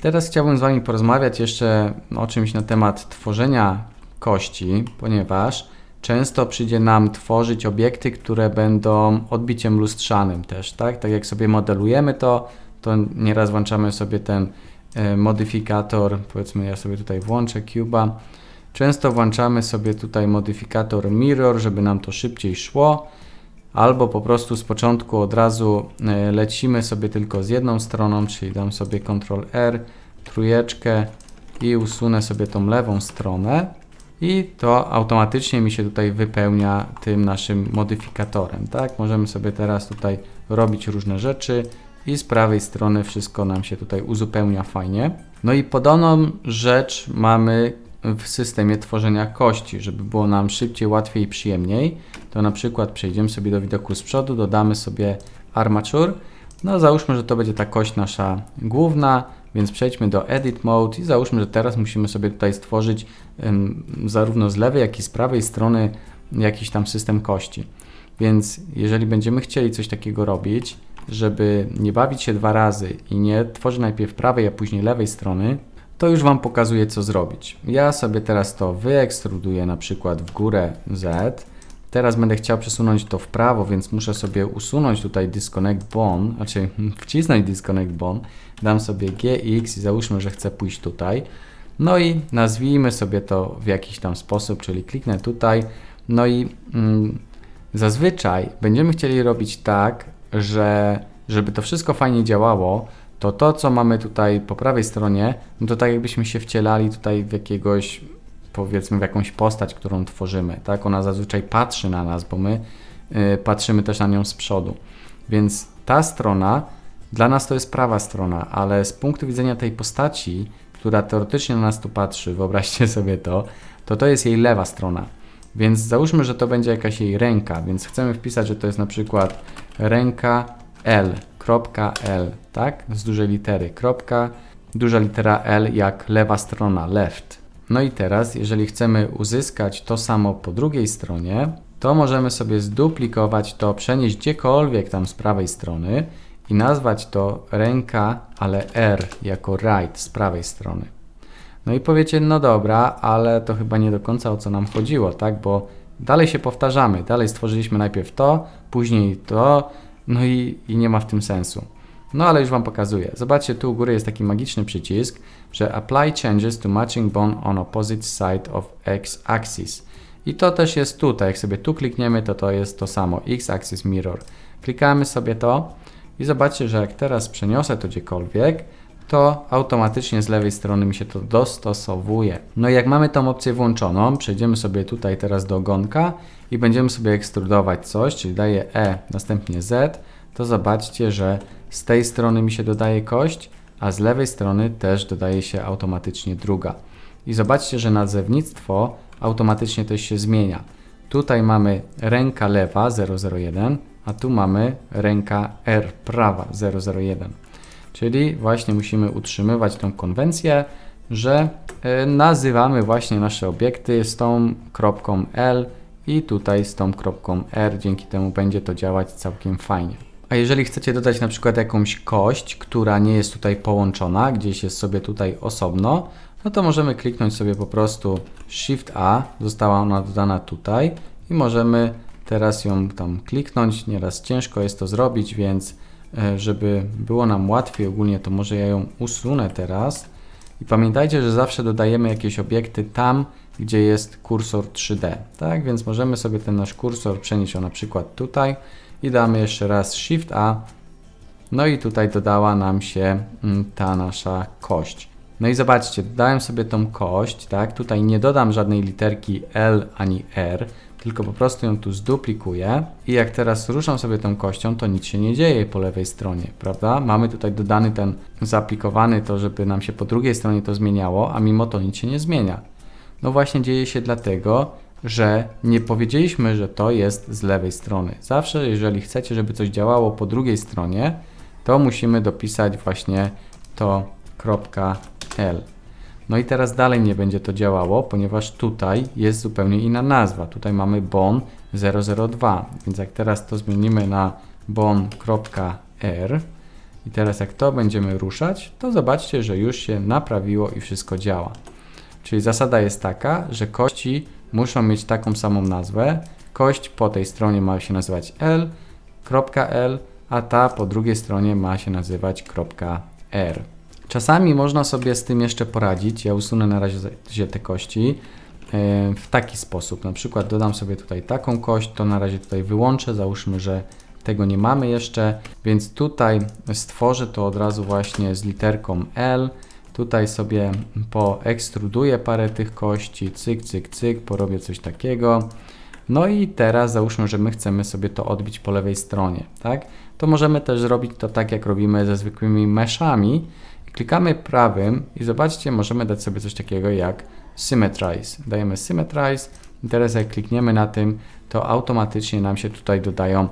Teraz chciałbym z Wami porozmawiać jeszcze o czymś na temat tworzenia kości, ponieważ często przyjdzie nam tworzyć obiekty, które będą odbiciem lustrzanym też, tak? Tak jak sobie modelujemy to, to nieraz włączamy sobie ten e, modyfikator, powiedzmy ja sobie tutaj włączę Cube'a, często włączamy sobie tutaj modyfikator Mirror, żeby nam to szybciej szło, albo po prostu z początku od razu e, lecimy sobie tylko z jedną stroną, czyli dam sobie Ctrl R, trójeczkę i usunę sobie tą lewą stronę i to automatycznie mi się tutaj wypełnia tym naszym modyfikatorem, tak? Możemy sobie teraz tutaj robić różne rzeczy i z prawej strony wszystko nam się tutaj uzupełnia fajnie. No i podobną rzecz mamy w systemie tworzenia kości, żeby było nam szybciej, łatwiej i przyjemniej, to na przykład przejdziemy sobie do widoku z przodu, dodamy sobie armature. No załóżmy, że to będzie ta kość nasza główna, więc przejdźmy do Edit Mode i załóżmy, że teraz musimy sobie tutaj stworzyć um, zarówno z lewej, jak i z prawej strony jakiś tam system kości. Więc jeżeli będziemy chcieli coś takiego robić, żeby nie bawić się dwa razy i nie tworzyć najpierw prawej, a później lewej strony, to już Wam pokazuję, co zrobić. Ja sobie teraz to wyekstruduję na przykład w górę Z. Teraz będę chciał przesunąć to w prawo, więc muszę sobie usunąć tutaj disconnect bone, znaczy wcisnąć disconnect bone. Dam sobie GX i załóżmy, że chcę pójść tutaj. No i nazwijmy sobie to w jakiś tam sposób, czyli kliknę tutaj. No i mm, zazwyczaj będziemy chcieli robić tak, że żeby to wszystko fajnie działało, to to, co mamy tutaj po prawej stronie, no to tak jakbyśmy się wcielali tutaj w jakiegoś, powiedzmy, w jakąś postać, którą tworzymy, tak? Ona zazwyczaj patrzy na nas, bo my y, patrzymy też na nią z przodu. Więc ta strona, dla nas to jest prawa strona, ale z punktu widzenia tej postaci, która teoretycznie na nas tu patrzy, wyobraźcie sobie to, to to jest jej lewa strona. Więc załóżmy, że to będzie jakaś jej ręka, więc chcemy wpisać, że to jest na przykład ręka L, L, tak? Z dużej litery, kropka, duża litera L jak lewa strona, left. No i teraz, jeżeli chcemy uzyskać to samo po drugiej stronie, to możemy sobie zduplikować to, przenieść gdziekolwiek tam z prawej strony i nazwać to ręka, ale R jako right z prawej strony. No i powiecie, no dobra, ale to chyba nie do końca o co nam chodziło, tak? Bo dalej się powtarzamy, dalej stworzyliśmy najpierw to, później to, no i, i nie ma w tym sensu. No ale już Wam pokazuję. Zobaczcie, tu u góry jest taki magiczny przycisk, że Apply Changes to Matching Bone on Opposite Side of X-Axis. I to też jest tutaj. Jak sobie tu klikniemy, to to jest to samo. X-Axis Mirror. Klikamy sobie to i zobaczcie, że jak teraz przeniosę to gdziekolwiek, to automatycznie z lewej strony mi się to dostosowuje. No i jak mamy tą opcję włączoną, przejdziemy sobie tutaj teraz do ogonka i będziemy sobie ekstrudować coś, czyli daję E, następnie Z, to zobaczcie, że z tej strony mi się dodaje kość, a z lewej strony też dodaje się automatycznie druga. I zobaczcie, że nazewnictwo automatycznie też się zmienia. Tutaj mamy ręka lewa 001, a tu mamy ręka R prawa 001. Czyli właśnie musimy utrzymywać tą konwencję, że e, nazywamy właśnie nasze obiekty z tą kropką L i tutaj z tą kropką R. Dzięki temu będzie to działać całkiem fajnie. A jeżeli chcecie dodać na przykład jakąś kość, która nie jest tutaj połączona, gdzieś jest sobie tutaj osobno, no to możemy kliknąć sobie po prostu Shift A, została ona dodana tutaj i możemy teraz ją tam kliknąć. Nieraz ciężko jest to zrobić, więc żeby było nam łatwiej ogólnie, to może ja ją usunę teraz. I pamiętajcie, że zawsze dodajemy jakieś obiekty tam, gdzie jest kursor 3D. Tak, więc możemy sobie ten nasz kursor przenieść o na przykład tutaj i damy jeszcze raz Shift A. No i tutaj dodała nam się mm, ta nasza kość. No i zobaczcie, dodałem sobie tą kość, tak? Tutaj nie dodam żadnej literki L ani R, tylko po prostu ją tu zduplikuję i jak teraz ruszam sobie tą kością, to nic się nie dzieje po lewej stronie, prawda? Mamy tutaj dodany ten zaaplikowany to, żeby nam się po drugiej stronie to zmieniało, a mimo to nic się nie zmienia. No właśnie dzieje się dlatego, że nie powiedzieliśmy, że to jest z lewej strony. Zawsze, jeżeli chcecie, żeby coś działało po drugiej stronie, to musimy dopisać właśnie to .l. No i teraz dalej nie będzie to działało, ponieważ tutaj jest zupełnie inna nazwa. Tutaj mamy bon 002, więc jak teraz to zmienimy na bon.r, I teraz jak to będziemy ruszać, to zobaczcie, że już się naprawiło i wszystko działa. Czyli zasada jest taka, że kości muszą mieć taką samą nazwę. Kość po tej stronie ma się nazywać L, .l, a ta po drugiej stronie ma się nazywać .r. Czasami można sobie z tym jeszcze poradzić. Ja usunę na razie te kości e, w taki sposób. Na przykład dodam sobie tutaj taką kość, to na razie tutaj wyłączę. Załóżmy, że tego nie mamy jeszcze, więc tutaj stworzę to od razu właśnie z literką L. Tutaj sobie poekstruduję parę tych kości, cyk, cyk, cyk, porobię coś takiego. No i teraz załóżmy, że my chcemy sobie to odbić po lewej stronie, tak? To możemy też zrobić to tak, jak robimy ze zwykłymi meshami. Klikamy prawym i zobaczcie, możemy dać sobie coś takiego jak Symmetrize. Dajemy Symmetrize i teraz jak klikniemy na tym, to automatycznie nam się tutaj dodają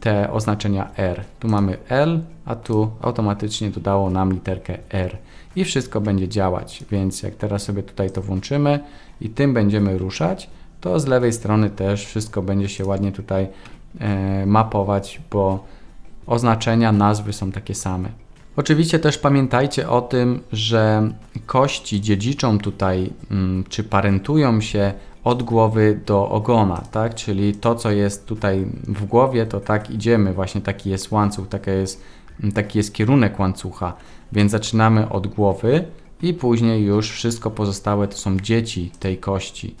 te oznaczenia R. Tu mamy L, a tu automatycznie dodało nam literkę R. I wszystko będzie działać, więc jak teraz sobie tutaj to włączymy i tym będziemy ruszać, to z lewej strony też wszystko będzie się ładnie tutaj e, mapować, bo oznaczenia, nazwy są takie same. Oczywiście też pamiętajcie o tym, że kości dziedziczą tutaj, mm, czy parentują się od głowy do ogona, tak? Czyli to, co jest tutaj w głowie, to tak idziemy, właśnie taki jest łańcuch, taka jest, taki jest kierunek łańcucha, więc zaczynamy od głowy i później już wszystko pozostałe to są dzieci tej kości.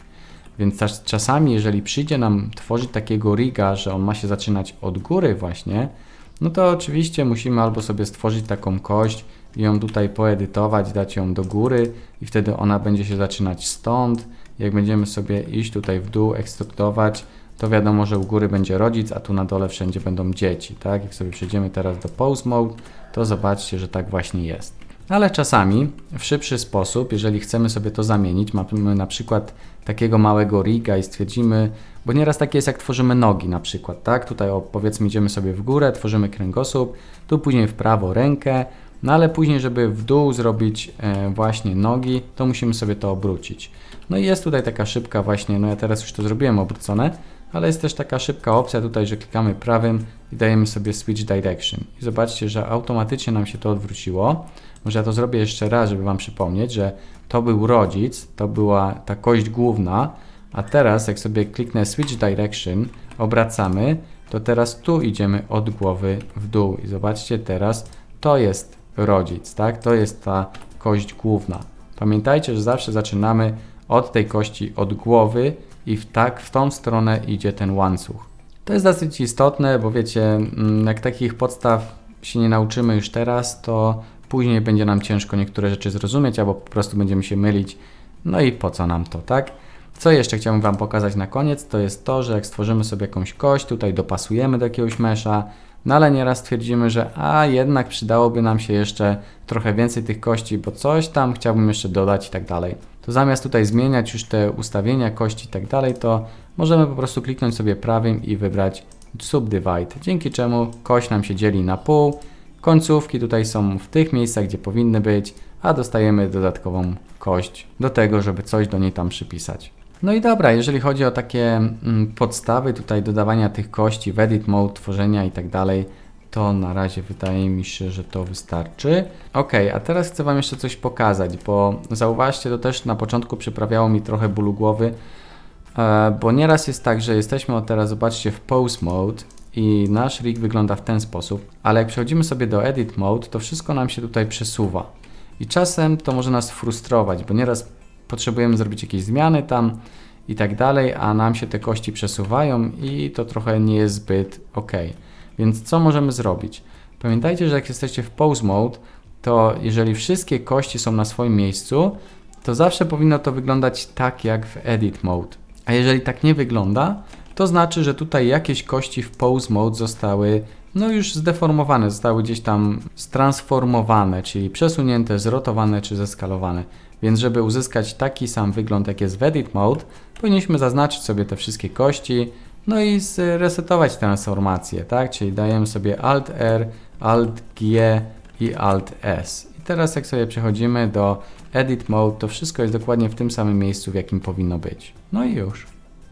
Więc czasami, jeżeli przyjdzie nam tworzyć takiego riga, że on ma się zaczynać od góry właśnie, no to oczywiście musimy albo sobie stworzyć taką kość i ją tutaj poedytować, dać ją do góry i wtedy ona będzie się zaczynać stąd. Jak będziemy sobie iść tutaj w dół, ekstruktować, to wiadomo, że u góry będzie rodzic, a tu na dole wszędzie będą dzieci, tak? Jak sobie przejdziemy teraz do pose mode, to zobaczcie, że tak właśnie jest. Ale czasami w szybszy sposób, jeżeli chcemy sobie to zamienić, mamy na przykład takiego małego riga i stwierdzimy, bo nieraz takie jest jak tworzymy nogi na przykład, tak? Tutaj powiedzmy idziemy sobie w górę, tworzymy kręgosłup, tu później w prawo rękę, no ale później, żeby w dół zrobić e, właśnie nogi, to musimy sobie to obrócić. No i jest tutaj taka szybka właśnie, no ja teraz już to zrobiłem obrócone, ale jest też taka szybka opcja tutaj, że klikamy prawym i dajemy sobie switch direction. I zobaczcie, że automatycznie nam się to odwróciło. Może ja to zrobię jeszcze raz, żeby Wam przypomnieć, że to był rodzic, to była ta kość główna, a teraz jak sobie kliknę switch direction, obracamy, to teraz tu idziemy od głowy w dół. I zobaczcie teraz, to jest rodzic, tak? To jest ta kość główna. Pamiętajcie, że zawsze zaczynamy od tej kości, od głowy i w tak w tą stronę idzie ten łańcuch. To jest dosyć istotne, bo wiecie, mm, jak takich podstaw się nie nauczymy już teraz, to później będzie nam ciężko niektóre rzeczy zrozumieć, albo po prostu będziemy się mylić. No i po co nam to, tak? Co jeszcze chciałbym Wam pokazać na koniec, to jest to, że jak stworzymy sobie jakąś kość, tutaj dopasujemy do jakiegoś mesza, no ale nieraz twierdzimy, że a jednak przydałoby nam się jeszcze trochę więcej tych kości, bo coś tam chciałbym jeszcze dodać i tak dalej. To zamiast tutaj zmieniać już te ustawienia kości i tak dalej, to możemy po prostu kliknąć sobie prawym i wybrać Subdivide, dzięki czemu kość nam się dzieli na pół. Końcówki tutaj są w tych miejscach, gdzie powinny być, a dostajemy dodatkową kość do tego, żeby coś do niej tam przypisać. No i dobra, jeżeli chodzi o takie mm, podstawy tutaj dodawania tych kości w edit mode, tworzenia i tak dalej, to na razie wydaje mi się, że to wystarczy. Ok, a teraz chcę Wam jeszcze coś pokazać, bo zauważcie, to też na początku przyprawiało mi trochę bólu głowy, e, bo nieraz jest tak, że jesteśmy od teraz, zobaczcie, w pose mode i nasz rig wygląda w ten sposób, ale jak przechodzimy sobie do edit mode, to wszystko nam się tutaj przesuwa. I czasem to może nas frustrować, bo nieraz potrzebujemy zrobić jakieś zmiany tam i tak dalej, a nam się te kości przesuwają i to trochę nie jest zbyt ok. Więc co możemy zrobić? Pamiętajcie, że jak jesteście w pose mode, to jeżeli wszystkie kości są na swoim miejscu, to zawsze powinno to wyglądać tak jak w edit mode. A jeżeli tak nie wygląda, to znaczy, że tutaj jakieś kości w pose mode zostały no już zdeformowane, zostały gdzieś tam stransformowane, czyli przesunięte, zrotowane czy zeskalowane. Więc żeby uzyskać taki sam wygląd jak jest w Edit Mode, powinniśmy zaznaczyć sobie te wszystkie kości, no i zresetować transformację, tak? Czyli dajemy sobie Alt R, Alt G i Alt S. I teraz jak sobie przechodzimy do Edit Mode, to wszystko jest dokładnie w tym samym miejscu, w jakim powinno być. No i już.